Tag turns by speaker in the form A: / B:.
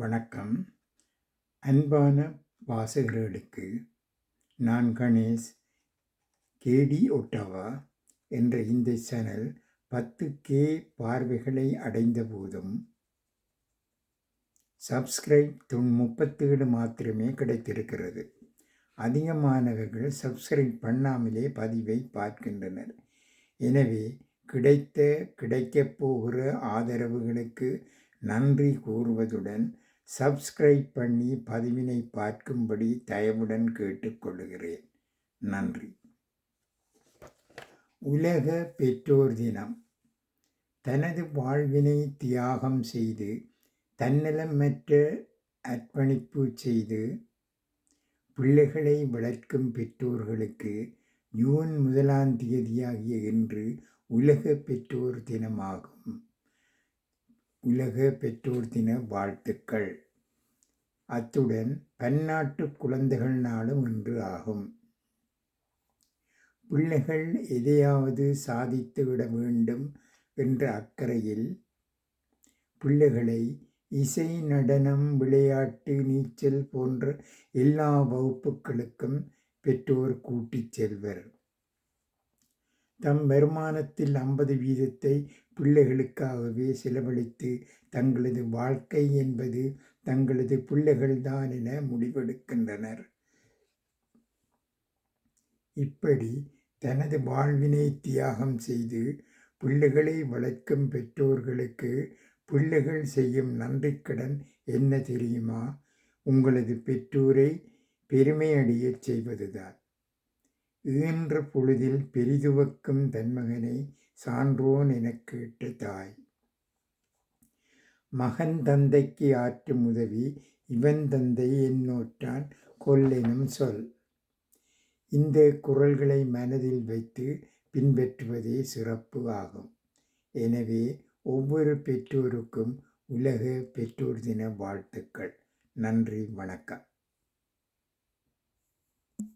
A: வணக்கம். அன்பான வாசகர்களுக்கு நான் கணேஷ் கேடி ஒட்டாவா என்ற இந்த சேனல் பத்து கே பார்வைகளை அடைந்த போதும் சப்ஸ்கிரைப் தொன் முப்பத்தேழு மாத்திரமே கிடைத்திருக்கிறது. அதிகமானவர்கள் சப்ஸ்கிரைப் பண்ணாமலே பதிவை பார்க்கின்றனர். எனவே கிடைத்த கிடைக்கப் போகிற ஆதரவுகளுக்கு நன்றி கூறுவதுடன் சப்ஸ்கிரைப் பண்ணி பதிவினை பார்க்கும்படி தயவுடன் கேட்டுக்கொள்கிறேன். நன்றி. உலக பெற்றோர் தினம். தனது வாழ்வினை தியாகம் செய்து தன்னலமற்ற அர்ப்பணிப்பு செய்து பிள்ளைகளை வளர்க்கும் பெற்றோர்களுக்கு ஜூன் முதலாம் தேதியாகிய இன்று உலக பெற்றோர் தினமாகும். உலக பெற்றோர் தின வாழ்த்துக்கள். அத்துடன் பன்னாட்டு குழந்தைகள் நாளும் இன்று ஆகும். பிள்ளைகள் எதையாவது சாதித்து விட வேண்டும் என்ற அக்கறையில் பிள்ளைகளை இசை நடனம் விளையாட்டு நீச்சல் போன்ற எல்லா வகுப்புகளுக்கும் பெற்றோர் கூட்டிச் செல்வர். தம் வருமானத்தில் ஐம்பது வீதத்தை பிள்ளைகளுக்காகவே செலவழித்து தங்களது வாழ்க்கை என்பது தங்களது பிள்ளைகள்தான் என முடிவெடுக்கின்றனர். இப்படி தனது வாழ்வினை தியாகம் செய்து பிள்ளைகளை வளர்க்கும் பெற்றோர்களுக்கு பிள்ளைகள் செய்யும் நன்றிக்கடன் என்ன தெரியுமா? உங்களது பெற்றோரை பெருமையடையச் செய்வதுதான். ஈன்ற பொழுதில் பெரிதுவக்கும் தன்மகனை சான்றோன் எனக் கேட்ட தாய். மகன் தந்தைக்கு ஆற்றும் உதவி இவன் தந்தை என்னோற்றான் கொல்லெனும் சொல். இந்த குரல்களை மனதில் வைத்து பின்பற்றுவதே சிறப்பு ஆகும். எனவே ஒவ்வொரு பெற்றோருக்கும் உலக பெற்றோர் தின வாழ்த்துக்கள். நன்றி வணக்கம்.